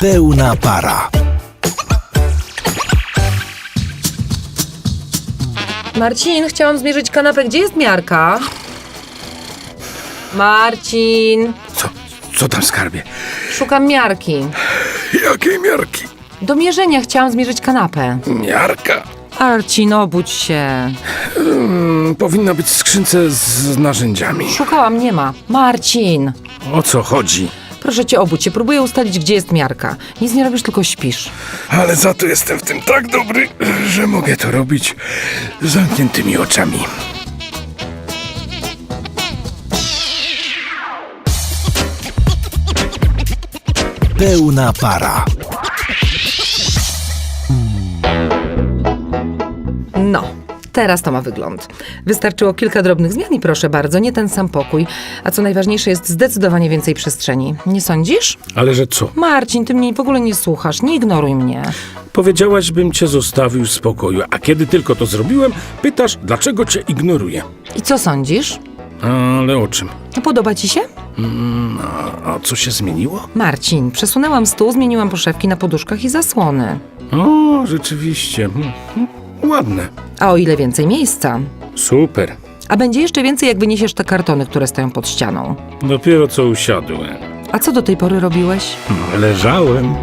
Pełna para. Marcin, chciałam zmierzyć kanapę. Gdzie jest miarka? Marcin, Co, co tam skarbie? szukam miarki. Jakiej miarki? Do mierzenia chciałam zmierzyć kanapę. Miarka? Marcin, obudź się. Mm, powinna być w skrzynce z narzędziami. Szukałam, nie ma. Marcin, O co chodzi? Proszę cię, obudź się. Próbuję ustalić, gdzie jest miarka. Nic nie robisz, tylko śpisz. Ale za to jestem w tym tak dobry, że mogę to robić z zamkniętymi oczami. Pełna para. No, teraz to ma wygląd. Wystarczyło kilka drobnych zmian i proszę bardzo, nie ten sam pokój. A co najważniejsze, jest zdecydowanie więcej przestrzeni. Nie sądzisz? Ale że co? Marcin, ty mnie w ogóle nie słuchasz, nie ignoruj mnie. Powiedziałaś, bym cię zostawił w spokoju, a kiedy tylko to zrobiłem, pytasz, dlaczego cię ignoruję. I co sądzisz? Ale o czym? Podoba ci się? A co się zmieniło? Marcin, przesunęłam stół, zmieniłam poszewki na poduszkach i zasłony. O, rzeczywiście. Hmm, hmm, Ładne. A o ile więcej miejsca? Super. A będzie jeszcze więcej, jak wyniesiesz te kartony, które stoją pod ścianą. Dopiero co usiadłem. A co do tej pory robiłeś? Leżałem.